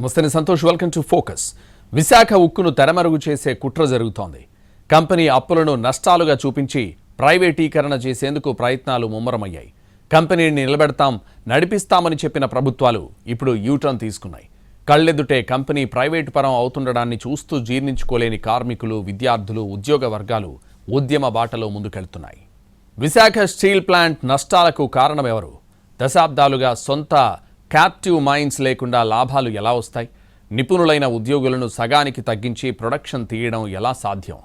నమస్తే Santosh. Welcome to focus Visakha ఉక్కును తెరమరుగు చేసే కుట్ర జరుగుతోంది. కంపెనీ అప్పులను నష్టాలుగా చూపించి ప్రైవేటీకరణ చేసేందుకు ప్రయత్నాలు ముమ్మరమయ్యాయి. కంపెనీని నిలబెడతాం నడిపిస్తామని చెప్పిన ప్రభుత్వాలు ఇప్పుడు యూటర్న్ తీసుకున్నాయి. కళ్ళెదుటే కంపెనీ ప్రైవేటు పరం అవుతుండడాన్ని చూస్తూ జీర్ణించుకోలేని కార్మికులు విద్యార్థులు ఉద్యోగ వర్గాలు ఉద్యమ బాటలో ముందుకెళ్తున్నాయి. విశాఖ స్టీల్ ప్లాంట్ నష్టాలకు కారణమెవరు? దశాబ్దాలుగా సొంత క్యాప్టివ్ మైన్స్ లేకుండా లాభాలు ఎలా వస్తాయి? నిపుణులైన ఉద్యోగులను సగానికి తగ్గించి ప్రొడక్షన్ తీయడం ఎలా సాధ్యం?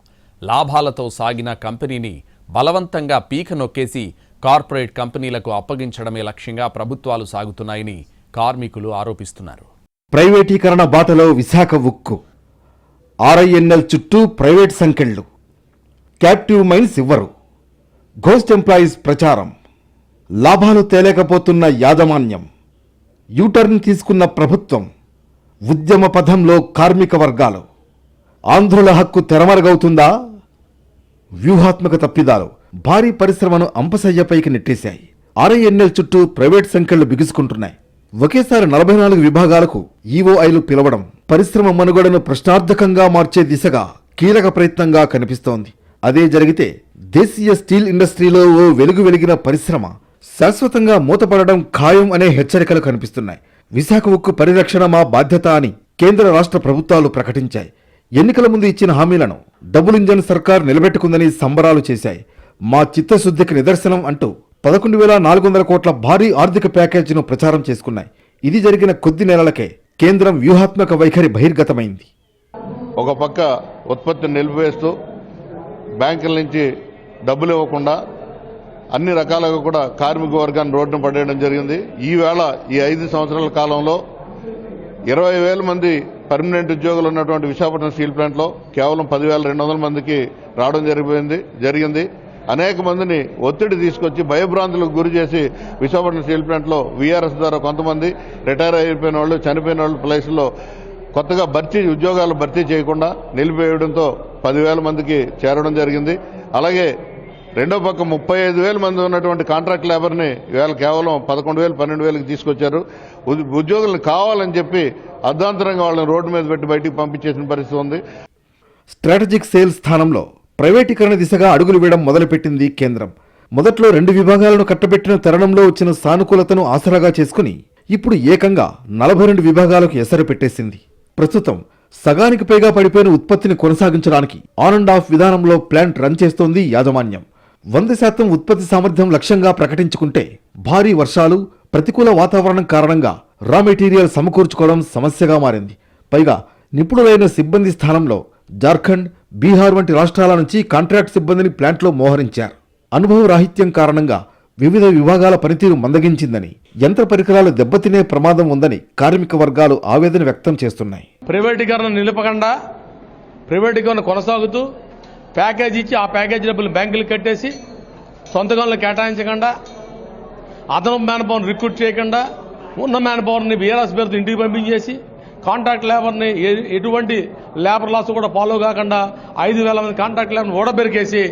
లాభాలతో సాగిన కంపెనీని బలవంతంగా పీక నొక్కేసి కార్పొరేట్ కంపెనీలకు అప్పగించడమే లక్ష్యంగా ప్రభుత్వాలు సాగుతున్నాయని కార్మికులు ఆరోపిస్తున్నారు. ప్రైవేటీకరణ బాటలో విశాఖ ఉక్కు. ఆర్ఐఎన్ఎల్ చుట్టూ ప్రైవేట్ సంఖ్యలు క్యాప్టివ్ మైన్స్ ఇవ్వరు. ఘోస్ట్ ఎంప్లాయీస్ ప్రచారం. లాభాలు తేలేకపోతున్న యాజమాన్యం. యూటర్న్ తీసుకున్న ప్రభుత్వం ఉద్యమ పథంలో కార్మిక వర్గాలు ఆంధ్రుల హక్కు తెరమరుగవుతుందా? వ్యూహాత్మక తప్పిదాలు భారీ పరిశ్రమను అంపశయ్యపైకి నెట్టేశాయి. ఆర్ఐఎన్ఎల్ చుట్టూ ప్రైవేట్ సంఖ్యలు బిగుసుకుంటున్నాయి. ఒకేసారి నలభై నాలుగు విభాగాలకు ఈఓఐలు పిలవడం పరిశ్రమ మనుగడను ప్రశ్నార్థకంగా మార్చే దిశగా కీలక ప్రయత్నంగా కనిపిస్తోంది. అదే జరిగితే దేశీయ స్టీల్ ఇండస్ట్రీలో ఓ వెలుగు వెలిగిన పరిశ్రమ శాశ్వతంగా మూతపడడం ఖాయం అనే హెచ్చరికలు కనిపిస్తున్నాయి. విశాఖ ఉక్కు పరిరక్షణ మా బాధ్యత అని కేంద్ర రాష్ట్ర ప్రభుత్వాలు ప్రకటించాయి. ఎన్నికల ముందు ఇచ్చిన హామీలను డబుల్ ఇంజన్ సర్కార్ నిలబెట్టుకుందని సంబరాలు చేశాయి. మా చిత్తశుద్ధికి నిదర్శనం అంటూ పదకొండు వేల నాలుగు వందల కోట్ల భారీ ఆర్థిక ప్యాకేజీను ప్రచారం చేసుకున్నాయి. ఇది జరిగిన కొద్ది నెలలకే కేంద్రం వ్యూహాత్మక వైఖరి బహిర్గతమైంది. ఒక పక్క ఉత్పత్తిని నిలిపివేస్తూ బ్యాంకుల నుంచి డబ్బులు ఇవ్వకుండా అన్ని రకాలుగా కూడా కార్మిక వర్గాన్ని రోడ్డును పడేయడం జరిగింది. ఈవేళ ఈ ఐదు సంవత్సరాల కాలంలో ఇరవై వేల మంది పర్మనెంట్ ఉద్యోగులు ఉన్నటువంటి విశాఖపట్నం స్టీల్ ప్లాంట్లో కేవలం పదివేల రెండు వందల మందికి రావడం జరిగిపోయింది జరిగింది. అనేక మందిని ఒత్తిడి తీసుకొచ్చి భయభ్రాంతులకు గురి చేసి విశాఖపట్నం స్టీల్ ప్లాంట్లో వీఆర్ఎస్ ద్వారా కొంతమంది రిటైర్ అయిపోయిన వాళ్ళు చనిపోయిన వాళ్ళు ప్లేస్లో కొత్తగా భర్తీ ఉద్యోగాలు భర్తీ చేయకుండా నిలిపేయడంతో పదివేల మందికి చేరడం జరిగింది. అలాగే రెండో పక్క ముప్పై ఐదు వేల మంది ఉన్నటువంటి కాంట్రాక్ట్ లేబర్ని ఇవాళ కేవలం పదకొండు వేలు పన్నెండు వేలకు తీసుకొచ్చారు. ఉద్- ఉద్యోగులను కావాలని చెప్పి అర్ధాంతరంగా వాళ్ళని రోడ్డు మీద పెట్టి బయటికి పంపించేసిన పరిస్థితి ఉంది. స్ట్రాటజిక్ సేల్స్ స్థానంలో ప్రైవేటీకరణ దిశగా అడుగులు వేయడం మొదలుపెట్టింది కేంద్రం. మొదట్లో రెండు విభాగాలను కట్టబెట్టిన తరుణంలో వచ్చిన సానుకూలతను ఆసరాగా చేసుకుని ఇప్పుడు ఏకంగా నలభై రెండు విభాగాలకు ఎసరు పెట్టేసింది. ప్రస్తుతం సగానికి పైగా పడిపోయిన ఉత్పత్తిని కొనసాగించడానికి ఆన్ అండ్ ఆఫ్ విధానంలో ప్లాంట్ రన్ చేస్తోంది యాజమాన్యం. వంద శాతం ఉత్పత్తి సామర్థ్యం లక్ష్యంగా ప్రకటించుకుంటే భారీ వర్షాలు ప్రతికూల వాతావరణం కారణంగా రా మెటీరియల్ సమకూర్చుకోవడం సమస్యగా మారింది. పైగా నిపుణులైన సిబ్బంది స్థానంలో జార్ఖండ్ బీహార్ వంటి రాష్ట్రాల నుంచి కాంట్రాక్ట్ సిబ్బందిని ప్లాంట్లో మోహరించారు. అనుభవ రాహిత్యం కారణంగా వివిధ విభాగాల పనితీరు మందగించిందని యంత్ర పరికరాలు దెబ్బతినే ప్రమాదం ఉందని కార్మిక వర్గాలు ఆవేదన వ్యక్తం చేస్తున్నాయి. ప్రైవేటీకరణ నిలపకుండా ప్రైవేటీకరణ కొనసాగుతూ ప్యాకేజ్ ఇచ్చి ఆ ప్యాకేజ్ డబ్బులు బ్యాంకులు కట్టేసి సొంత గనులు కేటాయించకుండా అదనపు మ్యాన్ రిక్రూట్ చేయకుండా ఉన్న మ్యాన్ పవర్ని బీఆర్ఎస్ పేరుతో ఇంటికి పంపించేసి కాంట్రాక్ట్ లేబర్ని ఎటువంటి లేబర్ లాస్ కూడా ఫాలో కాకుండా ఐదు వేల మంది కాంట్రాక్ట్ లేబర్ని ఓడబెరికేసి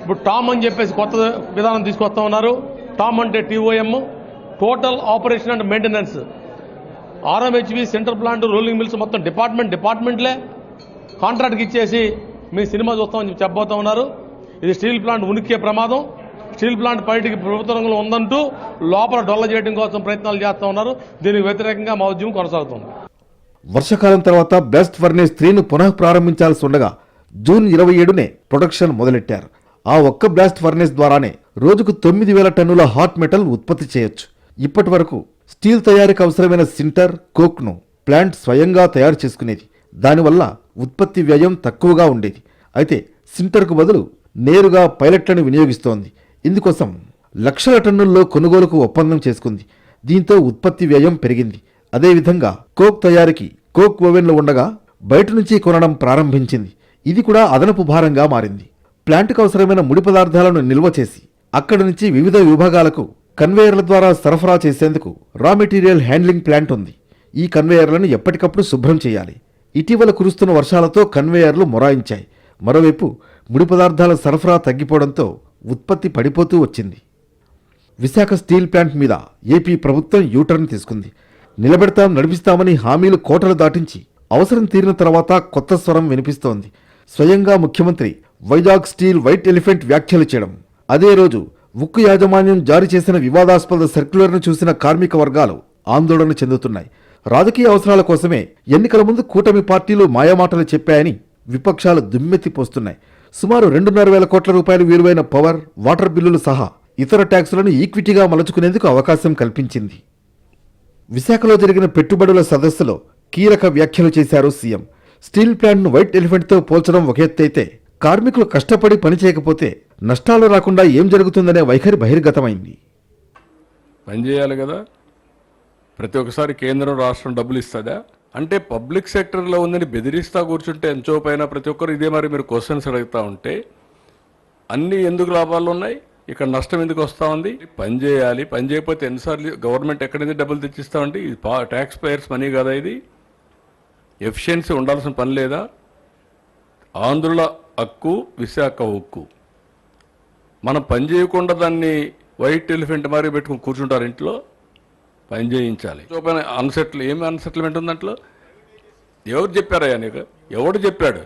ఇప్పుడు టామ్ అని చెప్పేసి కొత్త విధానం తీసుకొస్తా ఉన్నారు. టామ్ అంటే TOM total operation and maintenance RMHV centre plant rolling mills మొత్తం డిపార్ట్మెంట్ డిపార్ట్మెంట్లే కాంట్రాక్ట్కి ఇచ్చేసి మీ సినిమా చూస్తామని చెప్పి చెప్పబోతా ఉన్నారు. ఇది స్టీల్ ప్లాంట్ ఉనికే ప్రమాదం. స్టీల్ ప్లాంట్ బయటికి ప్రభుత్వ రంగంలో ఉందంటూ లోపల డొల్ల చేయడం కోసం ప్రయత్నాలు చేస్తూ ఉన్నారు. దీనికి వ్యతిరేకంగా మా ఉద్యమం కొనసాగుతుంది. వర్షాకాలం తర్వాత బెస్ట్ ఫర్నేస్ త్రీను పునః ప్రారంభించాల్సి ఉండగా జూన్ ఇరవై ఏడునే ప్రొడక్షన్ మొదలెట్టారు. ఆ ఒక్క బ్లాస్ట్ ఫర్నేస్ ద్వారానే రోజుకు తొమ్మిది వేల టన్నుల హాట్ మెటల్ ఉత్పత్తి చేయొచ్చు. ఇప్పటి వరకు స్టీల్ తయారీకి అవసరమైన సింటర్ కోక్ను ప్లాంట్ స్వయంగా తయారు చేసుకునేది. దానివల్ల ఉత్పత్తి వ్యయం తక్కువగా ఉండేది. అయితే సింటర్కు బదులు నేరుగా పైలట్లను వినియోగిస్తోంది. ఇందుకోసం లక్షల టన్నుల్లో కొనుగోలుకు ఒప్పందం చేసుకుంది. దీంతో ఉత్పత్తి వ్యయం పెరిగింది. అదేవిధంగా కోక్ తయారీకి కోక్ ఓవెన్లు ఉండగా బయట నుంచి కొనడం ప్రారంభించింది. ఇది కూడా అదనపు భారంగా మారింది. ప్లాంట్కు అవసరమైన ముడి పదార్థాలను నిల్వ చేసి అక్కడి నుంచి వివిధ విభాగాలకు కన్వేయర్ల ద్వారా సరఫరా చేసేందుకు రా మెటీరియల్ హ్యాండ్లింగ్ ప్లాంట్ ఉంది. ఈ కన్వేయర్లను ఎప్పటికప్పుడు శుభ్రం చేయాలి. ఇటీవల కురుస్తున్న వర్షాలతో కన్వేయర్లు మొరాయించాయి. మరోవైపు ముడి పదార్థాల సరఫరా తగ్గిపోవడంతో ఉత్పత్తి పడిపోతూ వచ్చింది. విశాఖ స్టీల్ ప్లాంట్ మీద ఏపీ ప్రభుత్వం యూటర్న్ తీసుకుంది. నిలబెడతాం నడిపిస్తామని హామీలు కోటలు దాటించి అవసరం తీరిన తర్వాత కొత్త స్వరం వినిపిస్తోంది. స్వయంగా ముఖ్యమంత్రి వైజాగ్ స్టీల్ వైట్ ఎలిఫెంట్ వ్యాఖ్యలు చేయడం. అదే రోజు ఉక్కు యాజమాన్యం జారీ చేసిన వివాదాస్పద సర్క్యులర్ను చూసిన కార్మిక వర్గాలు ఆందోళన చెందుతున్నాయి. రాజకీయ అవసరాల కోసమే ఎన్నికల ముందు కూటమి పార్టీలు మాయమాటలు చెప్పాయని విపక్షాలు దుమ్మెత్తిపోస్తున్నాయి సుమారు రెండున్నర వేల కోట్ల రూపాయలు విలువైన పవర్ వాటర్ బిల్లులు సహా ఇతర ట్యాక్సులను ఈక్విటీగా మలుచుకునేందుకు అవకాశం కల్పించింది. విశాఖలో జరిగిన పెట్టుబడుల సదస్సులో కీలక వ్యాఖ్యలు చేశారు సీఎం. స్టీల్ ప్లాంట్ను వైట్ ఎలిఫెంట్తో పోల్చడం ఒక ఎత్తైతే కార్మికులు కష్టపడి పనిచేయకపోతే నష్టాలు రాకుండా ఏం జరుగుతుందనే వైఖరి బహిర్గతమైంది. పనిచేయాలి కదా. ప్రతి ఒక్కసారి కేంద్రం రాష్ట్రం డబ్బులు ఇస్తుందా? అంటే పబ్లిక్ సెక్టర్లో ఉందని బెదిరిస్తా కూర్చుంటే ఎంచో పైన ప్రతి ఒక్కరు ఇదే మరి మీరు క్వశ్చన్స్ అడుగుతా ఉంటే అన్ని ఎందుకు లాభాలు ఉన్నాయి? ఇక్కడ నష్టం ఎందుకు వస్తూ ఉంది? పని చేయాలి. పని చేయకపోతే ఎన్నిసార్లు గవర్నమెంట్ ఎక్కడైతే నుంచి డబ్బులు తెచ్చిస్తా ఉంటే ఇది ట్యాక్స్ పేయర్స్ మనీ కదా ఇది. ఎఫిషియన్సీ ఉండాల్సిన పని లేదా? ఆంధ్రుల హక్కు విశాఖ ఉక్కు మనం పని చేయకుండా దాన్ని వైట్ ఎలిఫెంట్ మరి పెట్టుకుని కూర్చుంటారు ఇంట్లో. పని చేయించాలి. చూపైన అన్సెటిల్ ఏమి అన్సెటిల్మెంట్ ఉంది దాంట్లో? ఎవరు చెప్పారయ్యా నీకు? ఎవడు చెప్పాడు?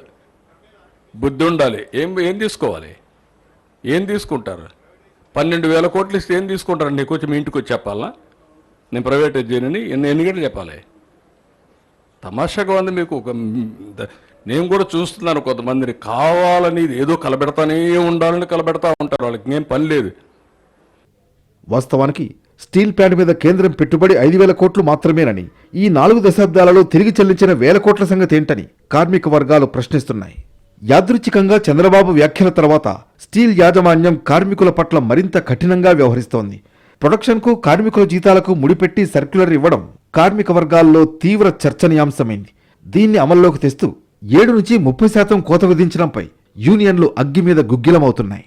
బుద్ధి ఉండాలి. ఏం ఏం తీసుకోవాలి? ఏం తీసుకుంటారు? పన్నెండు వేల కోట్లు ఇస్తే ఏం తీసుకుంటారు? నీకు వచ్చి మీ ఇంటికి వచ్చి చెప్పాలా? నేను ప్రైవేట్ చేయనని ఎన్ని ఎన్ని గంటలు చెప్పాలి? తమాషాగా ఉంది మీకు ఒక నేను కూడా చూస్తున్నాను కొంతమందిని. కావాలని ఏదో కలబెడతానే ఉండాలని కలబెడతా ఉంటారు. వాళ్ళకి ఏం పని లేదు. వాస్తవానికి స్టీల్ ప్లాంట్ మీద కేంద్రం పెట్టుబడి ఐదు వేల కోట్లు మాత్రమేనని. ఈ నాలుగు దశాబ్దాలలో తిరిగి చెల్లించిన వేల కోట్ల సంగతి ఏంటని కార్మిక వర్గాలు ప్రశ్నిస్తున్నాయి. యాదృచ్ఛికంగా చంద్రబాబు వ్యాఖ్యల తర్వాత స్టీల్ యాజమాన్యం కార్మికుల పట్ల మరింత కఠినంగా వ్యవహరిస్తోంది. ప్రొడక్షన్కు కార్మికుల జీతాలకు ముడిపెట్టి సర్క్యులర్ ఇవ్వడం కార్మిక వర్గాల్లో తీవ్ర చర్చనీయాంశమైంది. దీన్ని అమల్లోకి తెస్తూ ఏడు నుంచి ముప్పై శాతం కోత విధించడంపై యూనియన్లు అగ్గి మీద గుగ్గిలమవుతున్నాయి.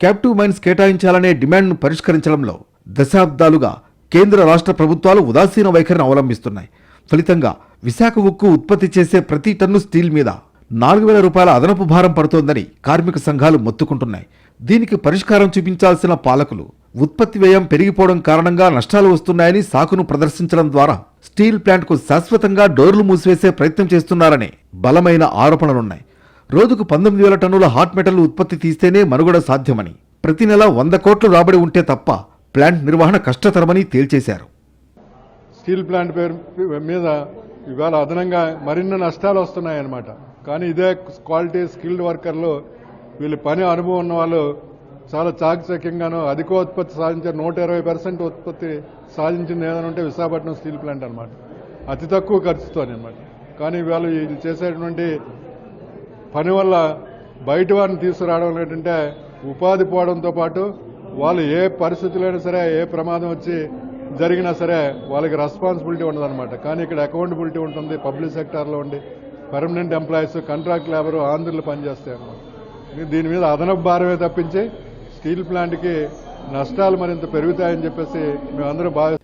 క్యాప్టివ్ మైన్స్ కేటాయించాలనే డిమాండ్ను పరిష్కరించడంలో దశాబ్దాలుగా కేంద్ర రాష్ట్ర ప్రభుత్వాలు ఉదాసీన వైఖరిని అవలంబిస్తున్నాయి. ఫలితంగా విశాఖ ఉక్కు ఉత్పత్తి చేసే ప్రతి టన్ను స్టీల్ మీద నాలుగు వేల రూపాయల అదనపు భారం పడుతోందని కార్మిక సంఘాలు మొత్తుకుంటున్నాయి. దీనికి పరిష్కారం చూపించాల్సిన పాలకులు ఉత్పత్తి వ్యయం పెరిగిపోవడం కారణంగా నష్టాలు వస్తున్నాయని సాకును ప్రదర్శించడం ద్వారా స్టీల్ ప్లాంట్కు శాశ్వతంగా డోర్లు మూసివేసే ప్రయత్నం చేస్తున్నారనే బలమైన ఆరోపణలున్నాయి. రోజుకు పంతొమ్మిది వేల టన్నుల హాట్ మెటల్ ఉత్పత్తి తీస్తేనే మనుగడ సాధ్యమని ప్రతి నెల వంద కోట్లు రాబడి ఉంటే తప్ప ప్లాంట్ నిర్వహణ కష్టతరమని తేల్చేశారు. స్టీల్ ప్లాంట్ పేరు మీద ఇవాళ అదనంగా మరిన్ని నష్టాలు వస్తున్నాయన్నమాట. కానీ ఇదే క్వాలిటీ స్కిల్డ్ వర్కర్లు వీళ్ళ పని అనుభవం ఉన్న వాళ్ళు చాలా చాకచక్యంగాను అధిక ఉత్పత్తి సాధించారు. నూట ఇరవై పర్సెంట్ ఉత్పత్తి సాధించింది ఏదైనా ఉంటే విశాఖపట్నం స్టీల్ ప్లాంట్ అనమాట అతి తక్కువ ఖర్చుతో అనమాట కానీ వాళ్ళు వీళ్ళు చేసేటువంటి పని వల్ల బయట వారిని తీసుకురావడం ఏంటంటే ఉపాధి పోవడంతో పాటు వాళ్ళు ఏ పరిస్థితులైనా సరే ఏ ప్రమాదం వచ్చి జరిగినా సరే వాళ్ళకి రెస్పాన్సిబిలిటీ ఉండదన్నమాట. కానీ ఇక్కడ అకౌంటబిలిటీ ఉంటుంది పబ్లిక్ సెక్టార్లో ఉండి పర్మనెంట్ ఎంప్లాయీస్ కాంట్రాక్ట్ లేబర్ ఆంధ్రులు పనిచేస్తాయి అన్నమాట. దీని మీద అదనపు భారమే తప్పించి స్టీల్ ప్లాంట్కి నష్టాలు మరింత పెరుగుతాయని చెప్పేసి మేమందరూ భావి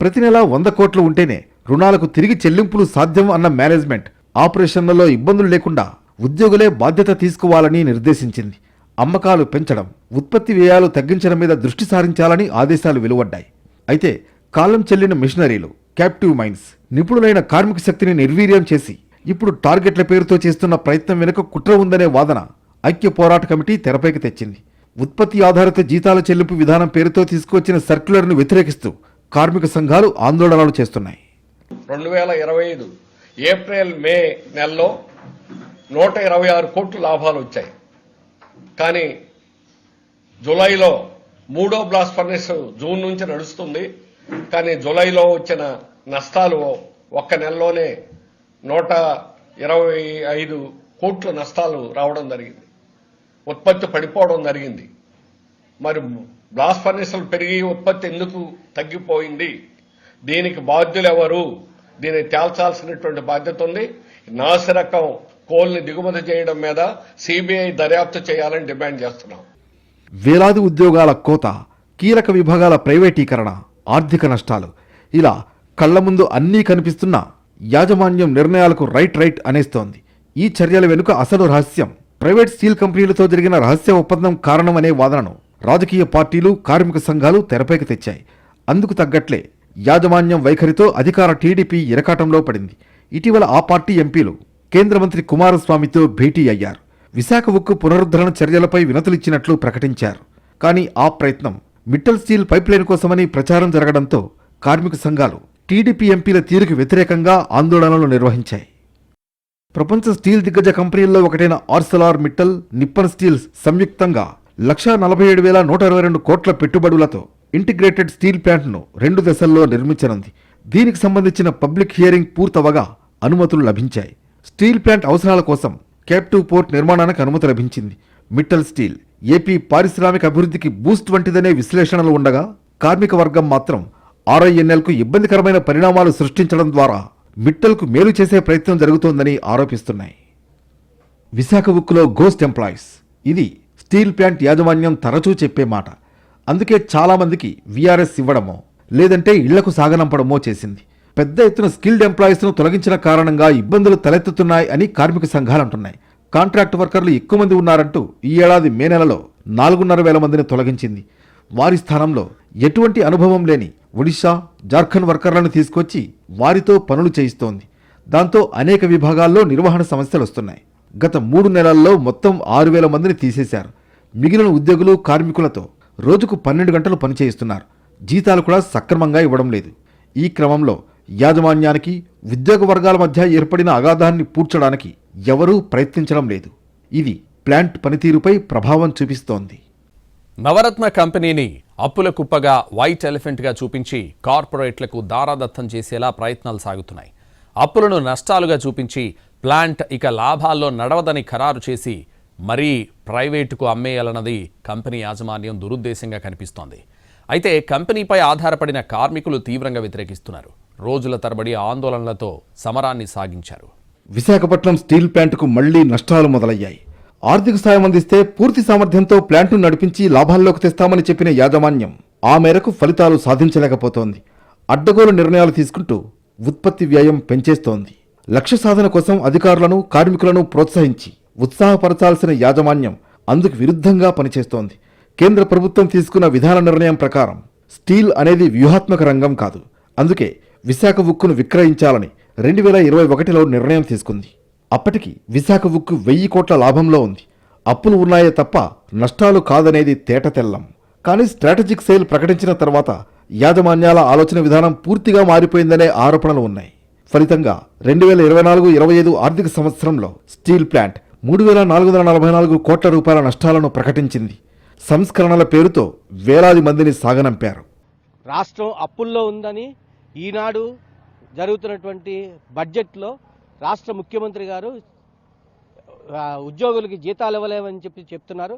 ప్రతి నెల వంద కోట్లు ఉంటేనే రుణాలకు తిరిగి చెల్లింపులు సాధ్యం అన్న మేనేజ్మెంట్ ఆపరేషన్లలో ఇబ్బందులు లేకుండా ఉద్యోగులే బాధ్యత తీసుకోవాలని నిర్దేశించింది. అమ్మకాలు పెంచడం ఉత్పత్తి వ్యయాలు తగ్గించడం మీద దృష్టి సారించాలని ఆదేశాలు వెలువడ్డాయి. అయితే కాలం చెల్లిన మిషనరీలు క్యాప్టివ్ మైన్స్ నిపుణులైన కార్మిక శక్తిని నిర్వీర్యం చేసి ఇప్పుడు టార్గెట్ల పేరుతో చేస్తున్న ప్రయత్నం వెనుక కుట్ర ఉందనే వాదన ఐక్య పోరాట కమిటీ తెరపైకి తెచ్చింది. ఉత్పత్తి ఆధారిత జీతాల చెల్లింపు విధానం పేరుతో తీసుకొచ్చిన సర్క్యులర్ను వ్యతిరేకిస్తూ కార్మిక సంఘాలు ఆందోళనలు చేస్తున్నాయి. రెండు వేల ఇరవై ఐదు ఏప్రిల్ మే నెలలో నూట ఇరవై ఆరు కోట్లు లాభాలు వచ్చాయి. కానీ జూలైలో మూడో బ్లాస్ట్ ఫర్నెస్ జూన్ నుంచి నడుస్తుంది. కానీ జూలైలో వచ్చిన నష్టాలు ఒక్క నెలలోనే నూట ఇరవై ఐదు కోట్ల నష్టాలు రావడం జరిగింది. ఉత్పత్తి పడిపోవడం జరిగింది. మరి బ్లాస్ట్ ఫర్నేసులు పెరిగి ఉత్పత్తి ఎందుకు తగ్గిపోయింది? దీనికి బాధ్యులు ఎవరు దీన్ని తేల్చాల్సినటువంటి బాధ్యత ఉంది. నాసిరకం కోల్ని దిగుమతి చేయడం మీద సిబిఐ దర్యాప్తు చేయాలని డిమాండ్ చేస్తున్నాం. వేలాది ఉద్యోగాల కోత కీలక విభాగాల ప్రైవేటీకరణ ఆర్థిక నష్టాలు. ఇలా కళ్ళ ముందు అన్నీ కనిపిస్తున్నా యాజమాన్యం నిర్ణయాలకు రైట్ రైట్ అనేస్తోంది. ఈ చర్యల వెనుక అసలు రహస్యం. ప్రైవేట్ స్టీల్ కంపెనీలతో జరిగిన రహస్య ఒప్పందం కారణమనే వాదనను రాజకీయ పార్టీలు కార్మిక సంఘాలు తెరపైకి తెచ్చాయి. అందుకు తగ్గట్లే యాజమాన్యం వైఖరితో అధికార టీడీపీ ఇరకాటంలో పడింది. ఇటీవల ఆ పార్టీ ఎంపీలు కేంద్ర మంత్రి కుమారస్వామితో భేటీ అయ్యారు. విశాఖ ఉక్కు పునరుద్ధరణ చర్యలపై వినతులిచ్చినట్లు ప్రకటించారు. కానీ ఆ ప్రయత్నం మిట్టల్ స్టీల్ పైప్లైన్ కోసమని ప్రచారం జరగడంతో కార్మిక సంఘాలు టీడీపీ ఎంపీల తీరుకు వ్యతిరేకంగా ఆందోళనలు నిర్వహించాయి. ప్రపంచ స్టీల్ దిగ్గజ కంపెనీల్లో ఒకటైన ఆర్సెలార్ మిట్టల్ నిప్పన్ స్టీల్స్ సంయుక్తంగా లక్షా నలభై ఏడు వేల నూట ఇరవై రెండు కోట్ల పెట్టుబడులతో ఇంటిగ్రేటెడ్ స్టీల్ ప్లాంట్ను రెండు దశల్లో నిర్మించనుంది. దీనికి సంబంధించిన పబ్లిక్ హియరింగ్ పూర్తవగా అనుమతులు లభించాయి. స్టీల్ ప్లాంట్ అవసరాల కోసం క్యాప్టివ్ పోర్ట్ నిర్మాణానికి అనుమతి లభించింది. మిట్టల్ స్టీల్ ఏపీ పారిశ్రామిక అభివృద్ధికి బూస్ట్ వంటిదనే విశ్లేషణలు ఉండగా కార్మిక వర్గం మాత్రం ఆర్ఐఎన్ఎల్కు ఇబ్బందికరమైన పరిణామాలు సృష్టించడం ద్వారా మిట్టల్కు మేలు చేసే ప్రయత్నం జరుగుతోందని ఆరోపిస్తున్నాయి. విశాఖ ఉక్కులో గోస్ట్ ఎంప్లాయీస్ ఇది స్టీల్ ప్లాంట్ యాజమాన్యం తరచూ చెప్పే మాట. అందుకే చాలామందికి వీఆర్ఎస్ ఇవ్వడమో లేదంటే ఇళ్ళకు సాగనంపడమో చేసింది. పెద్ద ఎత్తున స్కిల్డ్ ఎంప్లాయీస్ను తొలగించిన కారణంగా ఇబ్బందులు తలెత్తుతున్నాయి అని కార్మిక సంఘాలు అంటున్నాయి. కాంట్రాక్ట్ వర్కర్లు ఎక్కువ మంది ఉన్నారంటూ ఈ ఏడాది మే నెలలో నాలుగున్నర వేల మందిని తొలగించింది. వారి స్థానంలో ఎటువంటి అనుభవం లేని ఒడిశా జార్ఖండ్ వర్కర్లను తీసుకొచ్చి వారితో పనులు చేయిస్తోంది. దాంతో అనేక విభాగాల్లో నిర్వహణ సమస్యలు వస్తున్నాయి. గత మూడు నెలల్లో మొత్తం ఆరు వేల మందిని తీసేశారు. మిగిలిన ఉద్యోగులు కార్మికులతో రోజుకు పన్నెండు గంటలు పనిచేయిస్తున్నారు. జీతాలు కూడా సక్రమంగా ఇవ్వడం లేదు. ఈ క్రమంలో యాజమాన్యానికి ఉద్యోగ వర్గాల మధ్య ఏర్పడిన అగాధాన్ని పూడ్చడానికి ఎవరూ ప్రయత్నించడం లేదు. ఇది ప్లాంట్ పనితీరుపై ప్రభావం చూపిస్తోంది. నవరత్న కంపెనీని అప్పుల కుప్పగా వైట్ ఎలిఫెంట్గా చూపించి కార్పొరేట్లకు దారాదత్తం చేసేలా ప్రయత్నాలు సాగుతున్నాయి. అప్పులను నష్టాలుగా చూపించి ప్లాంట్ ఇక లాభాల్లో నడవదని ఖరారు చేసి మరీ ప్రైవేటుకు అమ్మేయాలన్నది కంపెనీ యాజమాన్యం దురుద్దేశంగా కనిపిస్తోంది. అయితే కంపెనీపై ఆధారపడిన కార్మికులు తీవ్రంగా వ్యతిరేకిస్తున్నారు. రోజుల తరబడి ఆందోళనలతో సమరాన్ని సాగించారు. విశాఖపట్నం స్టీల్ ప్లాంట్కు మళ్ళీ నష్టాలు మొదలయ్యాయి. ఆర్థిక సాయం అందిస్తే పూర్తి సామర్థ్యంతో ప్లాంట్ను నడిపించి లాభాల్లోకి తెస్తామని చెప్పిన యాజమాన్యం ఆ మేరకు ఫలితాలు సాధించలేకపోతోంది. అడ్డగోలు నిర్ణయాలు తీసుకుంటూ ఉత్పత్తి వ్యయం పెంచేస్తోంది. లక్ష్య సాధన కోసం అధికారులను కార్మికులను ప్రోత్సహించి ఉత్సాహపరచాల్సిన యాజమాన్యం అందుకు విరుద్ధంగా పనిచేస్తోంది. కేంద్ర ప్రభుత్వం తీసుకున్న విధాన నిర్ణయం ప్రకారం స్టీల్ అనేది వ్యూహాత్మక రంగం కాదు. అందుకే విశాఖ ఉక్కును విక్రయించాలని రెండు వేల ఇరవై ఒకటిలో నిర్ణయం తీసుకుంది. అప్పటికి విశాఖ ఉక్కు వెయ్యి కోట్ల లాభంలో ఉంది. అప్పులు ఉన్నాయే తప్ప నష్టాలు కాదనేది తేట తెల్లం. కానీ స్ట్రాటజిక్ సేల్ ప్రకటించిన తర్వాత యాజమాన్యాల ఆలోచన విధానం పూర్తిగా మారిపోయిందనే ఆరోపణలు ఉన్నాయి. ఫలితంగా రెండు వేల ఇరవై నాలుగు ఇరవై ఐదు ఆర్థిక సంవత్సరంలో స్టీల్ ప్లాంట్ మూడు వేల నాలుగు వందల నలభై నాలుగు కోట్ల రూపాయల నష్టాలను ప్రకటించింది. సంస్కరణల పేరుతో వేలాది మందిని సాగనంపారు. రాష్ట్రం అప్పుల్లో ఉందని ఈనాడు జరుగుతున్నటువంటి బడ్జెట్లో రాష్ట్ర ముఖ్యమంత్రి గారు ఉద్యోగులకి జీతాలు ఇవ్వలేమని చెప్పి చెప్తున్నారు.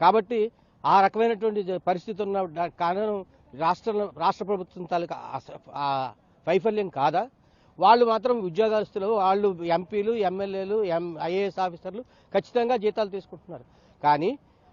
కాబట్టి ఆ రకమైనటువంటి పరిస్థితి ఉన్న కారణం రాష్ట్రంలో రాష్ట్ర ప్రభుత్వం తాలూకా వైఫల్యం కాదా? వాళ్ళు మాత్రం ఉద్యోగస్తులు వాళ్ళు ఎంపీలు ఎమ్మెల్యేలు ఎం ఐఏఎస్ ఆఫీసర్లు ఖచ్చితంగా జీతాలు తీసుకుంటున్నారు. కానీ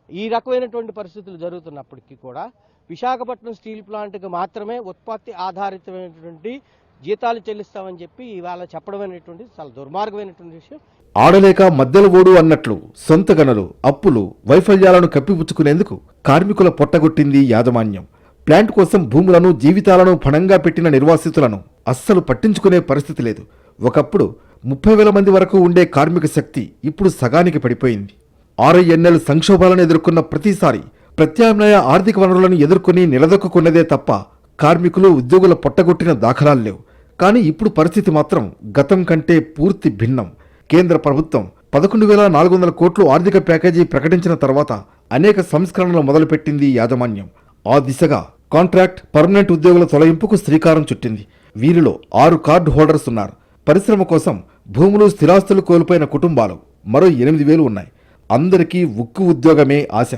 ఈ రకమైనటువంటి పరిస్థితులు జరుగుతున్నప్పటికీ కూడా విశాఖపట్నం స్టీల్ ప్లాంట్కి మాత్రమే ఉత్పత్తి ఆధారితమైనటువంటి జీతాలు చెల్లిస్తామని చెప్పి ఇవాళ చెప్పడం అనేటువంటి చాలా దుర్మార్గమైనటువంటి విషయం. ఆడలేక మధ్యలో ఓడు అన్నట్లు సొంత గనులు అప్పులు వైఫల్యాలను కప్పిపుచ్చుకునేందుకు కార్మికుల పొట్టగొట్టింది యాజమాన్యం. ప్లాంట్ కోసం భూములను జీవితాలను పణంగా పెట్టిన నిర్వాసితులను అస్సలు పట్టించుకునే పరిస్థితి లేదు. ఒకప్పుడు ముప్పై వేల మంది వరకు ఉండే కార్మిక శక్తి ఇప్పుడు సగానికి పడిపోయింది. ఆర్ఐఎన్ఎల్ సంక్షోభాలను ఎదుర్కొన్న ప్రతిసారి ప్రత్యామ్నాయ ఆర్థిక వనరులను ఎదుర్కొని నిలదొక్కున్నదే తప్ప కార్మికులు ఉద్యోగుల పొట్టగొట్టిన దాఖలాలు లేవు. కానీ ఇప్పుడు పరిస్థితి మాత్రం గతం కంటే పూర్తి భిన్నం. కేంద్ర ప్రభుత్వం పదకొండు వేల నాలుగు వందల కోట్లు ఆర్థిక ప్యాకేజీ ప్రకటించిన తర్వాత అనేక సంస్కరణలు మొదలుపెట్టింది యాజమాన్యం. ఆ దిశగా కాంట్రాక్ట్ పర్మనెంట్ ఉద్యోగుల తొలగింపుకు శ్రీకారం చుట్టింది. వీరిలో ఆరు కార్డు హోల్డర్స్ ఉన్నారు. పరిశ్రమ కోసం భూములు స్థిరాస్తులు కోల్పోయిన కుటుంబాలు మరో ఎనిమిది వేలు ఉన్నాయి. అందరికీ ఉక్కు ఉద్యోగమే ఆశ.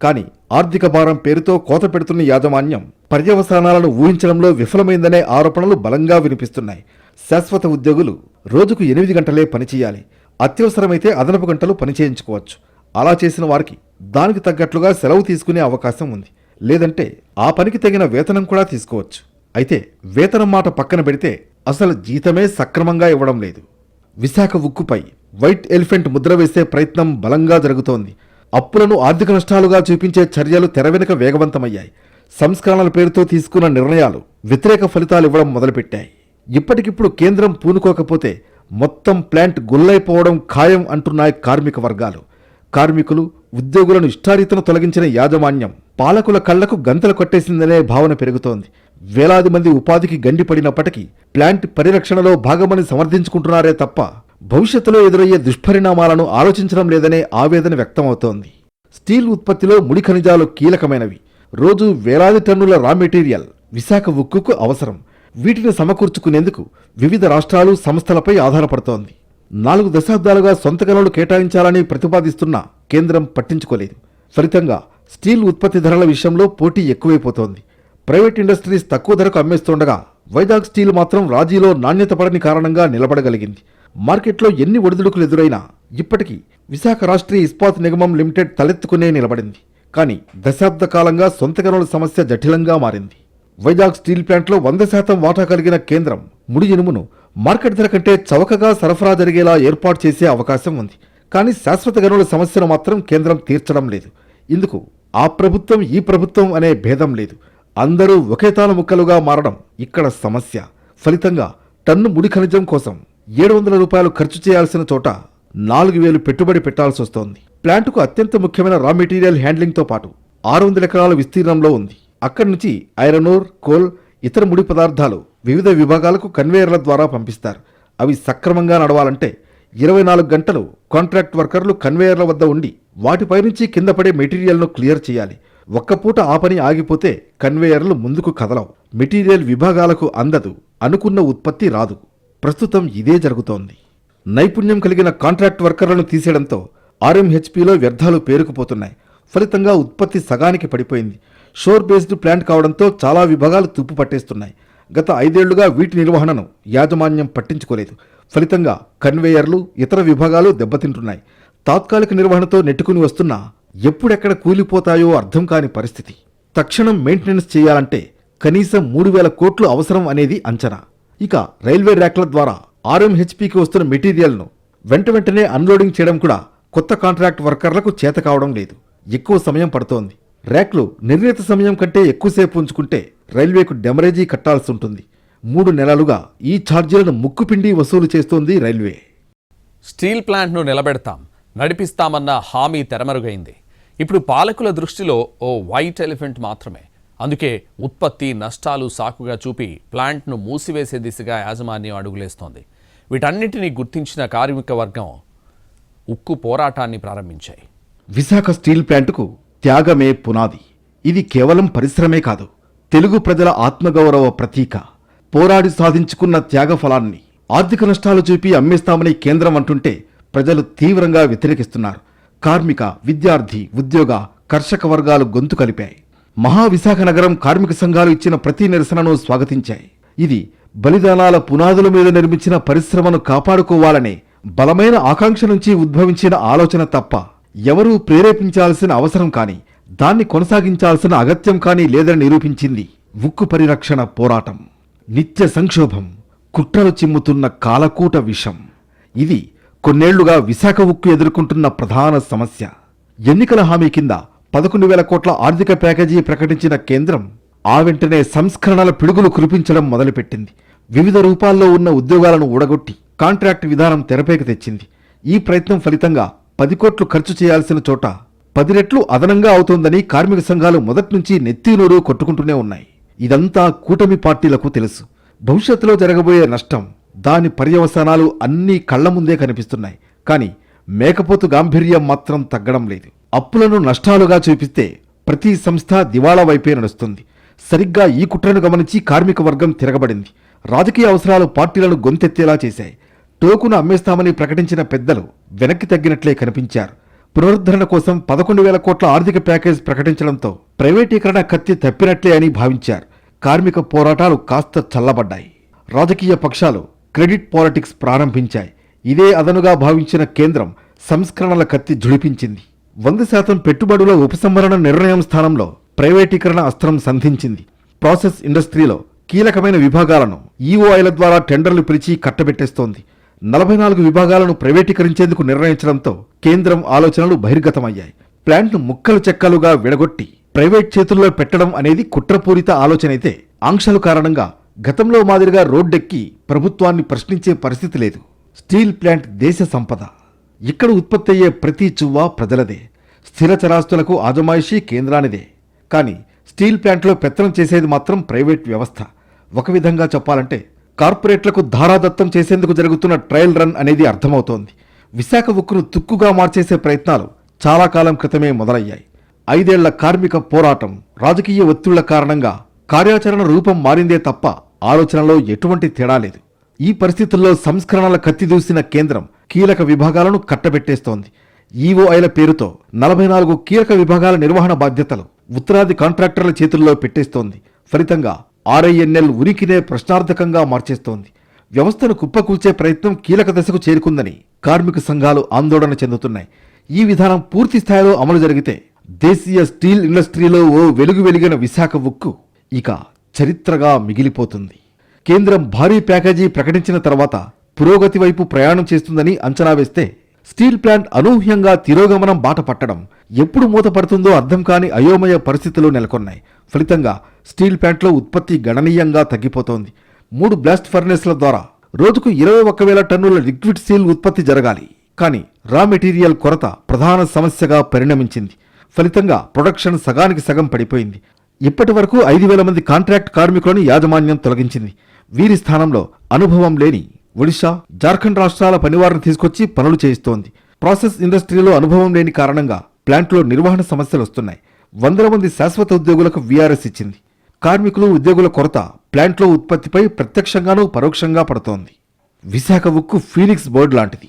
కానీ ఆర్థిక భారం పేరుతో కోత పెడుతున్న యాజమాన్యం పర్యవసానాలను ఊహించడంలో విఫలమైందనే ఆరోపణలు బలంగా వినిపిస్తున్నాయి. శాశ్వత ఉద్యోగులు రోజుకు ఎనిమిది గంటలే పనిచేయాలి. అత్యవసరమైతే అదనపు గంటలు పనిచేయించుకోవచ్చు. అలా చేసిన వారికి దానికి తగ్గట్లుగా సెలవు తీసుకునే అవకాశం ఉంది. లేదంటే ఆ పనికి తగిన వేతనం కూడా తీసుకోవచ్చు. అయితే వేతనం మాట పక్కన పెడితే అసలు జీతమే సక్రమంగా ఇవ్వడం లేదు. విశాఖ ఉక్కుపై వైట్ ఎలిఫెంట్ ముద్ర వేసే ప్రయత్నం బలంగా జరుగుతోంది. అప్పులను ఆర్థిక నష్టాలుగా చూపించే చర్యలు తెర వెనుక వేగవంతమయ్యాయి. సంస్కరణల పేరుతో తీసుకున్న నిర్ణయాలు వ్యతిరేక ఫలితాలు ఇవ్వడం మొదలుపెట్టాయి. ఇప్పటికిప్పుడు కేంద్రం పూనుకోకపోతే మొత్తం ప్లాంట్ గుల్లైపోవడం ఖాయం అంటున్నాయి కార్మిక వర్గాలు. కార్మికులు ఉద్యోగులను ఇష్టారీతను తొలగించిన యాజమాన్యం పాలకుల కళ్ళకు గంతలు కొట్టేసిందనే భావన పెరుగుతోంది. వేలాది మంది ఉపాధికి గండిపడినప్పటికీ ప్లాంట్ పరిరక్షణలో భాగమని సమర్థించుకుంటున్నారే తప్ప భవిష్యత్తులో ఎదురయ్యే దుష్పరిణామాలను ఆలోచించడం లేదనే ఆవేదన వ్యక్తమవుతోంది. స్టీల్ ఉత్పత్తిలో ముడి ఖనిజాలు కీలకమైనవి. రోజు వేలాది టన్నుల రా మెటీరియల్ విశాఖ ఉక్కుకు అవసరం. వీటిని సమకూర్చుకునేందుకు వివిధ రాష్ట్రాలు సంస్థలపై ఆధారపడుతోంది. నాలుగు దశాబ్దాలుగా సొంత గనులు కేటాయించాలని ప్రతిపాదిస్తున్నా కేంద్రం పట్టించుకోలేదు. ఫలితంగా స్టీల్ ఉత్పత్తి ధరల విషయంలో పోటీ ఎక్కువైపోతోంది. ప్రైవేట్ ఇండస్ట్రీస్ తక్కువ ధరకు అమ్మేస్తుండగా వైజాగ్ స్టీల్ మాత్రం రాజీలో నాణ్యత పడని కారణంగా నిలబడగలిగింది. మార్కెట్లో ఎన్ని ఒడిదుడుకులు ఎదురైనా ఇప్పటికీ విశాఖ రాష్ట్రీయ ఇస్పాత్ నిగమం లిమిటెడ్ తలెత్తుకునే నిలబడింది. కానీ దశాబ్ద కాలంగా సొంత గనుల సమస్య జటిలంగా మారింది. వైజాగ్ స్టీల్ ప్లాంట్లో వంద శాతం వాటా కలిగిన కేంద్రం ముడి ఇనుమును మార్కెట్ ధర కంటే చవకగా సరఫరా జరిగేలా ఏర్పాటు చేసే అవకాశం ఉంది. కానీ శాశ్వత గనుల సమస్యను మాత్రం కేంద్రం తీర్చడం లేదు. ఇందుకు ఆ ప్రభుత్వం ఈ ప్రభుత్వం అనే భేదం లేదు. అందరూ ఒకే తాను ముక్కలుగా మారడం ఇక్కడ సమస్య. ఫలితంగా టన్ను ముడి ఖనిజం కోసం ఏడు వందల రూపాయలు ఖర్చు చేయాల్సిన చోట నాలుగు వేలు పెట్టుబడి పెట్టాల్సి వస్తోంది. ప్లాంటుకు అత్యంత ముఖ్యమైన రా మెటీరియల్ హ్యాండ్లింగ్తో పాటు ఆరు వందల ఎకరాల విస్తీర్ణంలో ఉంది. అక్కడి నుంచి ఐరన్ ఓర్ కోల్ ఇతర ముడి పదార్థాలు వివిధ విభాగాలకు కన్వేయర్ల ద్వారా పంపిస్తారు. అవి సక్రమంగా నడవాలంటే ఇరవై నాలుగు గంటలు కాంట్రాక్ట్ వర్కర్లు కన్వేయర్ల వద్ద ఉండి వాటిపై నుంచి కింద పడే మెటీరియల్ను క్లియర్ చేయాలి. ఒక్క పూట ఆ పని ఆగిపోతే కన్వేయర్లు ముందుకు కదలవు. మెటీరియల్ విభాగాలకు అందదు అనుకున్న ఉత్పత్తి రాదు. ప్రస్తుతం ఇదే జరుగుతోంది. నైపుణ్యం కలిగిన కాంట్రాక్ట్ వర్కర్లను తీసేయడంతో ఆర్ఎంహెచ్పిలో వ్యర్థాలు పేరుకుపోతున్నాయి. ఫలితంగా ఉత్పత్తి సగానికి పడిపోయింది. షోర్ బేస్డ్ ప్లాంట్ కావడంతో చాలా విభాగాలు తుప్పు పట్టేస్తున్నాయి. గత ఐదేళ్ళుగా వీటి నిర్వహణను యాజమాన్యం పట్టించుకోలేదు. ఫలితంగా కన్వేయర్లు ఇతర విభాగాలు దెబ్బతింటున్నాయి. తాత్కాలిక నిర్వహణతో నెట్టుకుని వస్తున్నా ఎప్పుడెక్కడ కూలిపోతాయో అర్థం కాని పరిస్థితి. తక్షణం మెయింటెనెన్స్ చేయాలంటే కనీసం మూడు వేల కోట్లు అవసరం అనేది అంచనా. ఇక రైల్వే ర్యాక్ల ద్వారా ఆర్ఎంహెచ్పికి వస్తున్న మెటీరియల్ను వెంట వెంటనే అన్లోడింగ్ చేయడం కూడా కొత్త కాంట్రాక్ట్ వర్కర్లకు చేత కావడం లేదు. ఎక్కువ సమయం పడుతోంది. ర్యాక్లు నిర్ణీత సమయం కంటే ఎక్కువసేపు ఉంచుకుంటే రైల్వేకు డెమరేజీ కట్టాల్సి ఉంటుంది. మూడు నెలలుగా ఈ ఛార్జీలను ముక్కుపిండి వసూలు చేస్తోంది రైల్వే. స్టీల్ ప్లాంట్ను నిలబెడతాం నడిపిస్తామన్న హామీ తెరమరుగైంది. ఇప్పుడు పాలకుల దృష్టిలో ఓ వైట్ ఎలిఫెంట్ మాత్రమే. అందుకే ఉత్పత్తి నష్టాలు సాకుగా చూపి ప్లాంట్ను మూసివేసే దిశగా యాజమాన్యం అడుగులేస్తోంది. వీటన్నిటినీ గుర్తించిన కార్మిక వర్గం ఉక్కు పోరాటాన్ని ప్రారంభించాయి. విశాఖ స్టీల్ ప్లాంటుకు త్యాగమే పునాది. ఇది కేవలం పరిశ్రమే కాదు తెలుగు ప్రజల ఆత్మగౌరవ ప్రతీక. పోరాడి సాధించుకున్న త్యాగ ఫలాన్ని ఆర్థిక నష్టాలు చూపి అమ్మేస్తామని కేంద్రం అంటుంటే ప్రజలు తీవ్రంగా వ్యతిరేకిస్తున్నారు. కార్మిక విద్యార్థి ఉద్యోగ కర్షక వర్గాలు గొంతు కలిపాయి. మహావిశాఖ నగరం కార్మిక సంఘాలు ఇచ్చిన ప్రతి నిరసనను స్వాగతించాయి. ఇది బలిదానాల పునాదుల మీద నిర్మించిన పరిశ్రమను కాపాడుకోవాలనే బలమైన ఆకాంక్ష నుంచి ఉద్భవించిన ఆలోచన తప్ప ఎవరూ ప్రేరేపించాల్సిన అవసరం కాని దాన్ని కొనసాగించాల్సిన అగత్యం కానీ లేదని నిరూపించింది ఉక్కు పరిరక్షణ పోరాటం. నిత్య సంక్షోభం కుట్రలు చిమ్ముతున్న కాలకూట విషం. ఇది కొన్నేళ్ళుగా విశాఖ ఉక్కు ఎదుర్కొంటున్న ప్రధాన సమస్య. ఎన్నికల హామీ కింద పదకొండు వేల కోట్ల ఆర్థిక ప్యాకేజీ ప్రకటించిన కేంద్రం ఆ వెంటనే సంస్కరణల పిడుగులు కురిపించడం మొదలుపెట్టింది. వివిధ రూపాల్లో ఉన్న ఉద్యోగాలను ఊడగొట్టి కాంట్రాక్ట్ విధానం తెరపైకి తెచ్చింది. ఈ ప్రయత్నం ఫలితంగా పది కోట్లు ఖర్చు చేయాల్సిన చోట పది రెట్లు అదనంగా అవుతోందని కార్మిక సంఘాలు మొదట్నుంచి నెత్తినూరు కొట్టుకుంటూనే ఉన్నాయి. ఇదంతా కూటమి పార్టీలకు తెలుసు. భవిష్యత్తులో జరగబోయే నష్టం దాని పర్యవసానాలు అన్నీ కళ్ళ ముందే కనిపిస్తున్నాయి. కానీ మేకపోతు గాంభీర్యం మాత్రం తగ్గడం లేదు. అప్పులను నష్టాలుగా చూపిస్తే ప్రతి సంస్థ దివాళా వైపే నడుస్తుంది. సరిగ్గా ఈ కుట్రను గమనించి కార్మిక వర్గం తిరగబడింది. రాజకీయ అవసరాలు పార్టీలను గొంతెత్తేలా చేశాయి. టోకును అమ్మేస్తామని ప్రకటించిన పెద్దలు వెనక్కి తగ్గినట్లే కనిపించారు. పునరుద్ధరణ కోసం పదకొండు వేల కోట్ల ఆర్థిక ప్యాకేజ్ ప్రకటించడంతో ప్రైవేటీకరణ కత్తి తప్పినట్లే అని భావించారు. కార్మిక పోరాటాలు కాస్త చల్లబడ్డాయి. రాజకీయ పక్షాలు క్రెడిట్ పాలిటిక్స్ ప్రారంభించాయి. ఇదే అదనుగా భావించిన కేంద్రం సంస్కరణల కత్తి జుడిపించింది వంద శాతం పెట్టుబడుల ఉపసంహరణ నిర్ణయం స్థానంలో ప్రైవేటీకరణ అస్త్రం సంధించింది. ప్రాసెస్ ఇండస్ట్రీలో కీలకమైన విభాగాలను ఈఓఐల ద్వారా టెండర్లు పిలిచి కట్టబెట్టేస్తోంది. నలభై నాలుగు విభాగాలను ప్రైవేటీకరించేందుకు నిర్ణయించడంతో కేంద్రం ఆలోచనలు బహిర్గతమయ్యాయి. ప్లాంట్ను ముక్కలు చెక్కలుగా విడగొట్టి ప్రైవేట్ చేతుల్లో పెట్టడం అనేది కుట్రపూరిత ఆలోచనైతే ఆంక్షలు కారణంగా గతంలో మాదిరిగా రోడ్డెక్కి ప్రభుత్వాన్ని ప్రశ్నించే పరిస్థితి లేదు. స్టీల్ ప్లాంట్ దేశ సంపద. ఇక్కడ ఉత్పత్తి అయ్యే ప్రతి చువ్వ ప్రజలదే. స్థిర చరాస్తులకు ఆజమాయిషీ కేంద్రానిదే. కానీ స్టీల్ ప్లాంట్లో పెత్తనం చేసేది మాత్రం ప్రైవేట్ వ్యవస్థ. ఒక విధంగా చెప్పాలంటే కార్పొరేట్లకు ధారాదత్తం చేసేందుకు జరుగుతున్న ట్రయల్ రన్ అనేది అర్థమవుతోంది. విశాఖ ఉక్కును తుక్కుగా మార్చేసే ప్రయత్నాలు చాలా కాలం క్రితమే మొదలయ్యాయి. ఐదేళ్ళ కార్మిక పోరాటం రాజకీయ ఒత్తిళ్ళ కారణంగా కార్యాచరణ రూపం మారిందే తప్ప ఆలోచనలో ఎటువంటి తేడా లేదు. ఈ పరిస్థితుల్లో సంస్కరణల కత్తిదూసిన కేంద్రం కీలక విభాగాలను కట్టబెట్టేస్తోంది. ఈఓఐల పేరుతో నలభై నాలుగు కీలక విభాగాల నిర్వహణ బాధ్యతలు ఉత్తరాది కాంట్రాక్టర్ల చేతుల్లో పెట్టేస్తోంది. ఫలితంగా ఆర్ఐఎన్ఎల్ ఉనికినే ప్రశ్నార్థకంగా మార్చేస్తోంది. వ్యవస్థను కుప్పకూల్చే ప్రయత్నం కీలక దశకు చేరుకుందని కార్మిక సంఘాలు ఆందోళన చెందుతున్నాయి. ఈ విధానం పూర్తి స్థాయిలో అమలు జరిగితే దేశీయ స్టీల్ ఇండస్ట్రీలో ఓ వెలుగు వెలిగిన విశాఖ ఉక్కు ఇక చరిత్రగా మిగిలిపోతుంది. కేంద్రం భారీ ప్యాకేజీ ప్రకటించిన తర్వాత పురోగతి వైపు ప్రయాణం చేస్తుందని అంచనా వేస్తే స్టీల్ ప్లాంట్ అనూహ్యంగా తిరోగమనం బాట పట్టడం ఎప్పుడు మూతపడుతుందో అర్థం కాని అయోమయ పరిస్థితులు నెలకొన్నాయి. ఫలితంగా స్టీల్ ప్లాంట్లో ఉత్పత్తి గణనీయంగా తగ్గిపోతోంది. మూడు బ్లాస్ట్ ఫర్నేస్ల ద్వారా రోజుకు ఇరవై ఒక్క వేల టన్నుల లిక్విడ్ స్టీల్ ఉత్పత్తి జరగాలి. కానీ రా మెటీరియల్ కొరత ప్రధాన సమస్యగా పరిణమించింది. ఫలితంగా ప్రొడక్షన్ సగానికి సగం పడిపోయింది. ఇప్పటి వరకు ఐదు వేల మంది కాంట్రాక్ట్ కార్మికులను యాజమాన్యం తొలగించింది. వీరి స్థానంలో అనుభవం లేని ఒడిశా జార్ఖండ్ రాష్ట్రాల పనివారిని తీసుకొచ్చి పనులు చేయిస్తోంది. ప్రాసెస్ ఇండస్ట్రీలో అనుభవం లేని కారణంగా ప్లాంట్లో నిర్వహణ సమస్యలు వస్తున్నాయి. వందల మంది శాశ్వత ఉద్యోగులకు వీఆర్ఎస్ ఇచ్చింది. కార్మికులు ఉద్యోగుల కొరత ప్లాంట్లో ఉత్పత్తిపై ప్రత్యక్షంగానూ పరోక్షంగా పడుతోంది. విశాఖ ఉక్కు ఫీనిక్స్ బర్డ్ లాంటిది.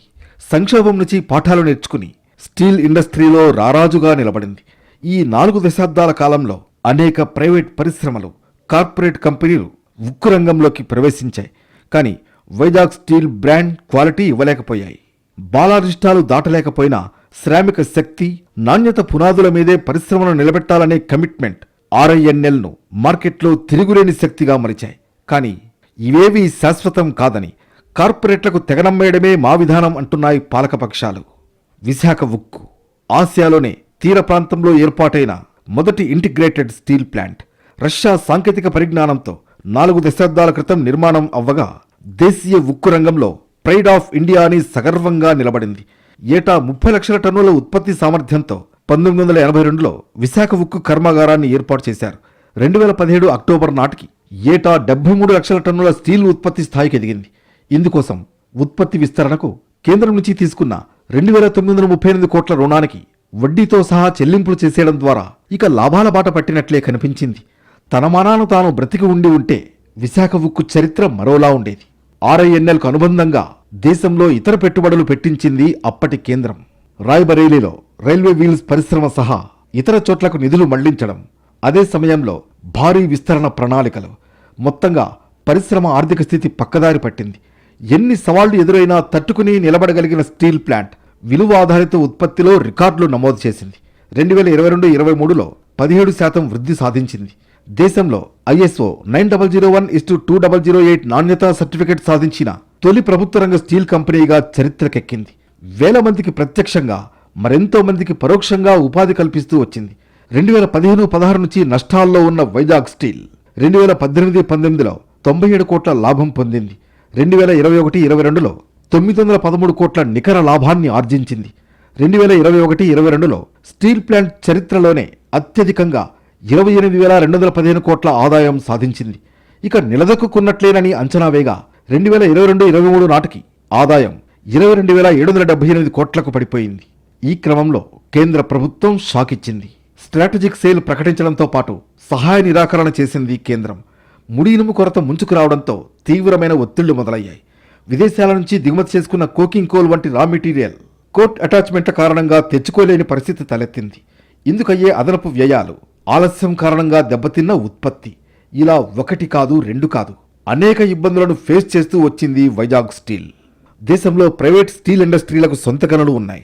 సంక్షోభం నుంచి పాఠాలు నేర్చుకుని స్టీల్ ఇండస్ట్రీలో రారాజుగా నిలబడింది. ఈ నాలుగు దశాబ్దాల కాలంలో అనేక ప్రైవేట్ పరిశ్రమలు కార్పొరేట్ కంపెనీలు ఉక్కు రంగంలోకి ప్రవేశించాయి. కానీ వైజాగ్ స్టీల్ బ్రాండ్ క్వాలిటీ ఇవ్వలేకపోయాయి. బాలారిష్టాలు దాటలేకపోయినా శ్రామిక శక్తి నాణ్యత పునాదుల మీదే పరిశ్రమను నిలబెట్టాలనే కమిట్మెంట్ ఆర్ఐఎన్ఎల్ను మార్కెట్లో తిరుగులేని శక్తిగా మరిచాయి కానీ ఇవేవీ శాశ్వతం కాదని కార్పొరేట్లకు తెగనమ్మేయడమే మా విధానం అంటున్నాయి పాలకపక్షాలు విశాఖ ఉక్కు ఆసియాలోనే తీర ప్రాంతంలో ఏర్పాటైన మొదటి ఇంటిగ్రేటెడ్ స్టీల్ ప్లాంట్ రష్యా సాంకేతిక పరిజ్ఞానంతో నాలుగు దశాబ్దాల క్రితం నిర్మాణం అవ్వగా దేశీయ ఉక్కు రంగంలో ప్రైడ్ ఆఫ్ ఇండియా అని సగర్వంగా నిలబడింది. ఏటా ముప్పై లక్షల టన్నుల ఉత్పత్తి సామర్థ్యంతో పంతొమ్మిది వందల ఎనభై రెండులో విశాఖ ఉక్కు కర్మాగారాన్ని ఏర్పాటు చేశారు. రెండు వేల పదిహేడు అక్టోబర్ నాటికి ఏటా డెబ్బై మూడు లక్షల టన్నుల స్టీల్ ఉత్పత్తి స్థాయికి ఎదిగింది. ఇందుకోసం ఉత్పత్తి విస్తరణకు కేంద్రం నుంచి తీసుకున్న రెండు వేల తొమ్మిది వందల ముప్పై ఎనిమిది కోట్ల రుణానికి వడ్డీతో సహా చెల్లింపులు చేసేయడం ద్వారా ఇక లాభాల బాట పట్టినట్లే కనిపించింది. తన మానాను తాను బ్రతికి ఉండి ఉంటే విశాఖ ఉక్కు చరిత్ర మరోలా ఉండేది. ఆర్ఐఎన్ఎల్కు అనుబంధంగా దేశంలో ఇతర పెట్టుబడులు పెట్టించింది అప్పటి కేంద్రం. రాయ్బరేలీలో రైల్వే వీల్స్ పరిశ్రమ సహా ఇతర చోట్లకు నిధులు మళ్ళించడం అదే సమయంలో భారీ విస్తరణ ప్రణాళికలు మొత్తంగా పరిశ్రమ ఆర్థిక స్థితి పక్కదారి పట్టింది. ఎన్ని సవాళ్ళు ఎదురైనా తట్టుకుని నిలబడగలిగిన స్టీల్ ప్లాంట్ విలువ ఆధారిత ఉత్పత్తిలో రికార్డులు నమోదు చేసింది. రెండు వేల ఇరవై రెండు ఇరవై మూడులో పదిహేడు శాతం వృద్ధి సాధించింది. దేశంలో ISO nine double zero one is to two double zero eight నాణ్యతా సర్టిఫికెట్ సాధించిన తొలి ప్రభుత్వ రంగ స్టీల్ కంపెనీగా చరిత్రకెక్కింది. వేల మందికి ప్రత్యక్షంగా మరెంతో మందికి పరోక్షంగా ఉపాధి కల్పిస్తూ వచ్చింది. రెండు వేల పదిహేను పదహారు నుంచి నష్టాల్లో ఉన్న వైజాగ్ స్టీల్ రెండు వేల పద్దెనిమిది పంతొమ్మిదిలో తొంభై ఏడు కోట్ల లాభం పొందింది. రెండు వేల ఇరవై ఒకటి ఇరవై రెండులో తొమ్మిది వందల పదమూడు కోట్ల నికర లాభాన్ని ఆర్జించింది. రెండు వేల ఇరవై ఒకటి ఇరవై రెండులో స్టీల్ ప్లాంట్ చరిత్రలోనే అత్యధికంగా ఇరవై ఎనిమిది వేల రెండు వందల పదిహేను కోట్ల ఆదాయం సాధించింది. ఇక నిలదొక్కున్నట్లేనని అంచనా వేగా రెండు వేల ఇరవై రెండు ఇరవై మూడు నాటికి ఆదాయం ఇరవై రెండు వేల ఏడు వందల డెబ్బై ఎనిమిది కోట్లకు పడిపోయింది. ఈ క్రమంలో కేంద్ర ప్రభుత్వం షాక్ ఇచ్చింది స్ట్రాటజిక్ సేల్ ప్రకటించడంతో పాటు సహాయ నిరాకరణ చేసింది కేంద్రం. ముడి ఇనుము కొరత ముంచుకు రావడంతో తీవ్రమైన ఒత్తిళ్ళు మొదలయ్యాయి. విదేశాల నుంచి దిగుమతి చేసుకున్న కోకింగ్ కోల్ వంటి రా మెటీరియల్ కోర్ట్ అటాచ్మెంట్ల కారణంగా తెచ్చుకోలేని పరిస్థితి తలెత్తింది. ఇందుకయ్యే అదనపు వ్యయాలు ఆలస్యం కారణంగా దెబ్బతిన్న ఉత్పత్తి. ఇలా ఒకటి కాదు రెండు కాదు. అనేక ఇబ్బందులను ఫేస్ చేస్తూ వచ్చింది వైజాగ్ స్టీల్. దేశంలో ప్రైవేట్ స్టీల్ ఇండస్ట్రీలకు సొంత గనులు ఉన్నాయి.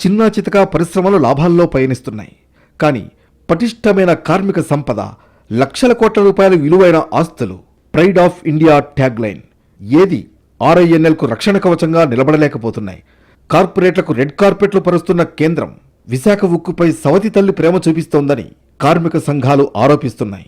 చిన్న చితక పరిశ్రమలు లాభాల్లో పయనిస్తున్నాయి. కానీ పటిష్టమైన కార్మిక సంపద లక్షల కోట్ల రూపాయల విలువైన ఆస్తులు pride of India tag line. ఏది ఆర్ఐఎన్ఎల్కు రక్షణ కవచంగా నిలబడలేకపోతున్నాయి. కార్పొరేట్లకు రెడ్ కార్పెట్లు పరుస్తున్న కేంద్రం విశాఖ ఉక్కుపై సవతి తల్లి ప్రేమ చూపిస్తోందని కార్మిక సంఘాలు ఆరోపిస్తున్నాయి.